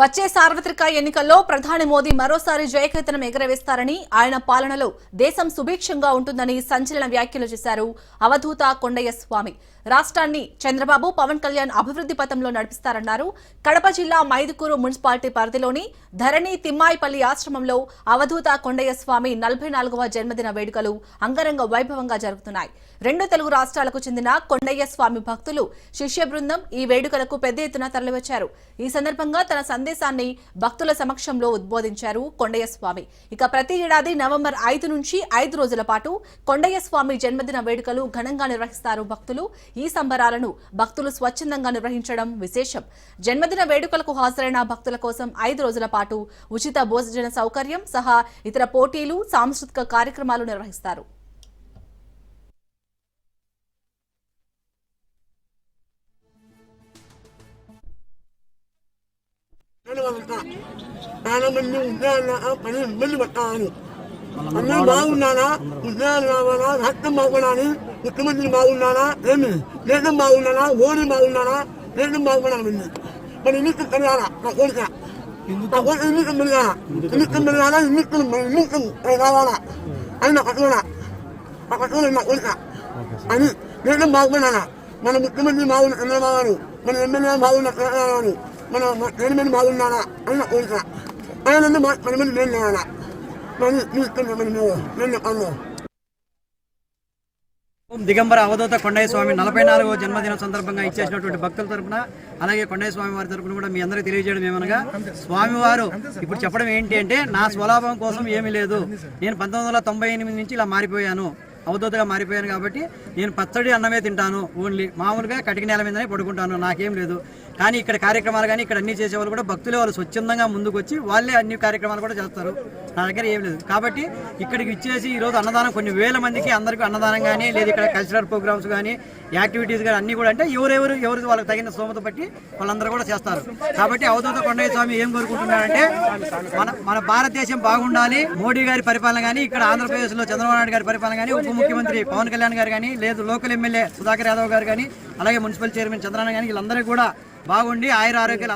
వచ్చే సార్వత్రిక ఎన్నికల్లో ప్రధాని మోదీ మరోసారి జయకేతనం ఎగరవేస్తారని ఆయన పాలనలో దేశం సుభిక్షంగా ఉంటుందని సంచలన వ్యాఖ్యలు చేశారు అవధూత కొండయ్య స్వామి. రాష్ట్రాన్ని చంద్రబాబు పవన్ కళ్యాణ్ అభివృద్ధి పథంలో నడిపిస్తారన్నారు. కడప జిల్లా మైదుకూరు మున్సిపాలిటీ పరిధిలోని ధరణి తిమ్మాయిపల్లి ఆశ్రమంలో అవధూత కొండయ్య స్వామి నలభై నాలుగవ జన్మదిన వేడుకలు అంగరంగ వైభవంగా జరుగుతున్నాయి. రెండు తెలుగు రాష్ట్రాలకు చెందిన కొండయ్య స్వామి భక్తులు శిష్య బృందం ఈ వేడుకలకు పెద్ద ఎత్తున తరలివచ్చారు. ఈ సందర్భంగా తన సందేశాన్ని భక్తుల సమక్షంలో ఉద్బోధించారు కొండయ్య స్వామి. ఇక ప్రతి ఏడాది నవంబర్ ఐదు నుంచి ఐదు రోజుల పాటు కొండయ్య స్వామి జన్మదిన వేడుకలు ఘనంగా నిర్వహిస్తారు భక్తులు. ఈ సంబరాలను భక్తులు స్వచ్ఛందంగా నిర్వహించడం విశేషం. జన్మదిన వేడుకలకు హాజరైన భక్తుల కోసం ఐదు రోజుల పాటు ఉచిత భోజన సౌకర్యం సహా ఇతర పోటీలు సాంస్కృతిక కార్యక్రమాలు నిర్వహిస్తారు. చాలా మంది ఉద్యోగాలు పని ఇబ్బంది పడతాను అందరూ బాగున్నానా? ఉద్యోగాలు రావాలా రాష్ట్రం బాగున్నాని? ముఖ్యమంత్రి బాగున్నానా? ఏమి దేశం బాగున్నానా? ఓడి బాగున్నానా? దేశం బాగున్నాను మరి ఎన్నికలు కలిగాలా నా కోరిక. నా కోరిక ఎన్నికలు మెరగాల ఎన్నికలు మెరగాల ఎన్నికలు ఎన్నికలు రావాలా అని నా కట్టుకోడా ఆ కట్టుకోలే నా కోరిక. అని దేశం బాగున్నానా? మన ముఖ్యమంత్రి బాగున్న చంద్రబాబు గారు. మన ఎమ్మెల్యే బాగున్న చంద్రబాబు గారు. మన నేను మీద బాగున్నానా అని నా కోరిక ఆయన మన మీద నేను మరి నీ మరి నువ్వు నేను చెప్పాను దిగంబర అవధూత కొండయ్య స్వామి నలభై నాలుగో జన్మదినం సందర్భంగా ఇచ్చేసినటువంటి భక్తుల తరపున అలాగే కొండయ్య స్వామి వారి తరపున కూడా మీ అందరికీ తెలియజేయడం ఏమనగా స్వామివారు ఇప్పుడు చెప్పడం ఏంటి అంటే నా స్వలాభం కోసం ఏమీ లేదు. నేను పంతొమ్మిది వందల తొంభై ఎనిమిది నుంచి ఇలా మారిపోయాను. అవధూతగా మారిపోయాను కాబట్టి నేను పచ్చడి అన్నమే తింటాను ఓన్లీ. మామూలుగా కటిక నేల మీదనే పడుకుంటాను. నాకేం లేదు. కానీ ఇక్కడ కార్యక్రమాలు కానీ ఇక్కడ అన్ని చేసేవాళ్ళు కూడా భక్తులు వాళ్ళు స్వచ్ఛందంగా ముందుకు వచ్చి వాళ్ళే అన్ని కార్యక్రమాలు కూడా చేస్తారు. నా దగ్గర ఏం లేదు. కాబట్టి ఇక్కడికి ఇచ్చేసి ఈరోజు అన్నదానం కొన్ని వేల మందికి అందరికీ అన్నదానం కానీ లేదా ఇక్కడ కల్చరల్ ప్రోగ్రామ్స్ కానీ యాక్టివిటీస్ కానీ అన్ని కూడా అంటే ఎవరెవరు ఎవరు వాళ్ళకి తగిన స్తోమత బట్టి వాళ్ళందరూ కూడా చేస్తారు. కాబట్టి అవధూత కొండయ్య స్వామి ఏం కోరుకుంటున్నారంటే మన మన భారతదేశం బాగుండాలి. మోడీ గారి పరిపాలన కానీ ఇక్కడ ఆంధ్రప్రదేశ్లో చంద్రబాబు నాయుడు గారి పరిపాలన కానీ ఉప ముఖ్యమంత్రి పవన్ కళ్యాణ్ గారు కానీ లేదు లోకల్ ఎమ్మెల్యే సుధాకర్ యాదవ్ గారు కానీ అలాగే మున్సిపల్ చైర్మన్ చంద్రన్న కానీ వీళ్ళందరూ కూడా బాగుండి ఆయుర ఆరోగ్యాలు